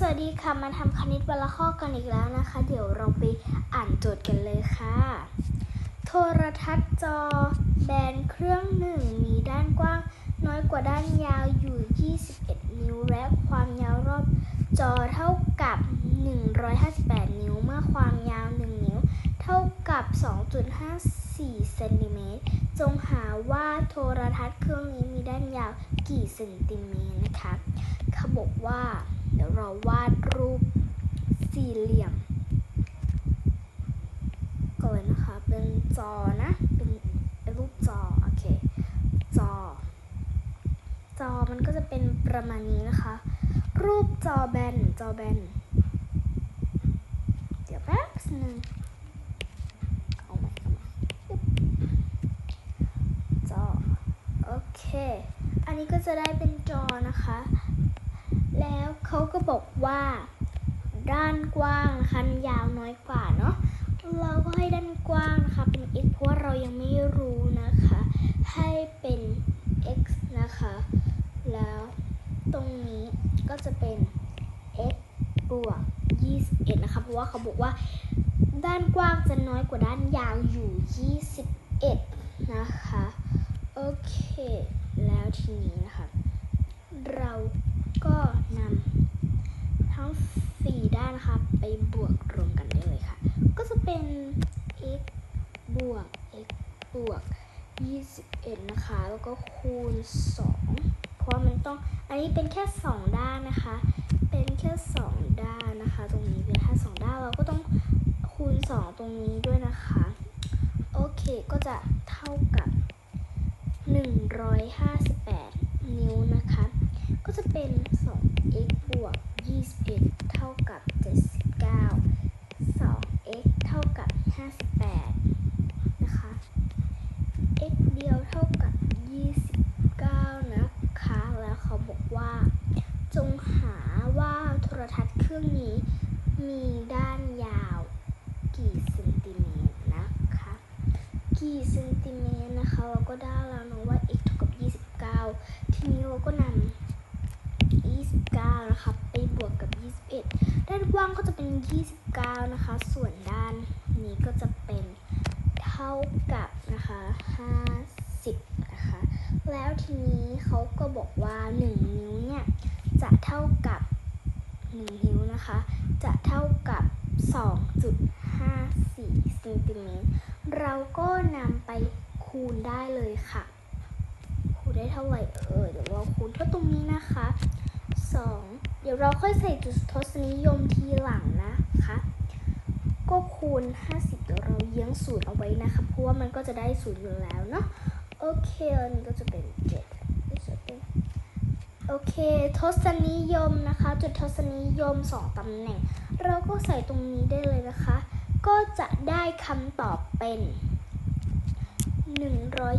สวัสดีค่ะ มาทำคณิตวันละข้อกันอีกแล้วนะคะ เดี๋ยวเราไปอ่านโจทย์กันเลยค่ะ โทรทัศน์จอ แบนเครื่องหนึ่งมีด้านกว้าง น้อยกว่าด้านยาวอยู่ 21 นิ้ว และความยาวรอบจอเท่ากับ 158 นิ้ว เมื่อความยาว 1 นิ้ว เท่ากับ 2.54เซนติเมตร จงหาว่าโทรทัศน์เครื่องนี้มีด้านยาวกี่เซนติเมตรนะคะเขาบอกว่า เดี๋ยวเราวาดรูปสี่เหลี่ยมก่อนนะคะ เป็นจอนะ เป็นรูปจอ โอเค จอ จอมันก็จะเป็นประมาณนี้นะคะ รูปจอแบน จอแบน เดี๋ยวแป๊บนึงเอาใหม่อาใหม่ปึ๊บจอ โอเค อันนี้ก็จะได้เป็นจอนะคะ แล้วเขาก็บอกว่า ด้านกว้างนะคะยาวน้อยกว่าเนาะเราก็ให้ด้านกว้างนะคะเป็น x เพราะว่าเรายังไม่รู้นะคะ ให้เป็น x นะคะ แล้วตรงนี้ก็จะเป็น x บวก21นะคะ เพราะว่าเขาบอกว่า ด้านกว้างจะน้อยกว่าด้านยาวอยู่ 21 นะคะ โอเค แล้วทีนี้นะคะ เรา ง 4 ด้านนะคะไปบวกรวมกันได้เลยค่ะ ก็จะเป็น x บวก x บวก 21 นะคะ แล้วก็คูณ 2 เพราะว่ามันต้อง อันนี้เป็นแค่ 2 ด้านนะคะ เป็นแค่ 2 ด้านนะคะ ตรงนี้เป็นแค่2ด้าน เราก็ต้องคูณ 2 ตรงนี้ด้วยนะคะ โอเค ก็จะเท่ากับ 158 นิ้วนะคะ ก็จะเป็น 2 21 เท่ากับ 79 2x เท่ากับ 58 นะคะ x เดียวเท่ากับ 29 นะคะ แล้วเขาบอกว่า จงหาว่าโทรทัศน์เครื่องนี้มีด้านยาวกี่เซนติเมตรนะคะ กี่เซนติเมตรนะคะ เราก็ได้แล้วเนอะว่า x เท่ากับ 29 ทีนี้เราก็นำ29 นะคะไปบวกกับ กว้างก็จะเป็น 29 นะคะ ส่วนด้านนี้ก็จะเป็นเท่ากับนะคะ 50 นะคะ แล้วทีนี้เขาก็บอกว่า 1 นิ้วเนี่ย จะเท่ากับ 1 นิ้วนะคะ จะเท่ากับ 2.54เซนติเมตร เราก็นำไปคูณได้เลยค่ะ คูณได้เท่าไหร่เออเดี๋ยวเราคูณเท่าตรงนี้นะคะ ดี๋ยวเราค่อยใส่จุดทศนิยมทีหลังนะคะ ก็คูณ 50เดี๋ยวเราเยื้องศูนย์เอาไว้นะคะ เพราะว่ามันก็จะได้ศูนย์อยู่แล้วเนาะ โอเค อันนี้ก็จะเป็น7จะเป็นโอเค ทศนิยมนะคะ จุดทศนิยม 2ตำแหน่ง เราก็ใส่ตรงนี้ได้เลยนะคะ ก็จะได้คำตอบเป็น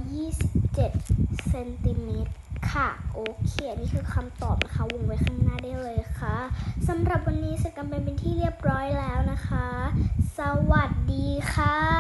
127เซนติเมตร ค่ะ โอเค นี่คือคำตอบนะคะ วงไว้ข้างหน้าได้เลยค่ะสำหรับวันนี้เสร็จกันไปเป็นที่เรียบร้อยแล้วนะคะ สวัสดีค่ะ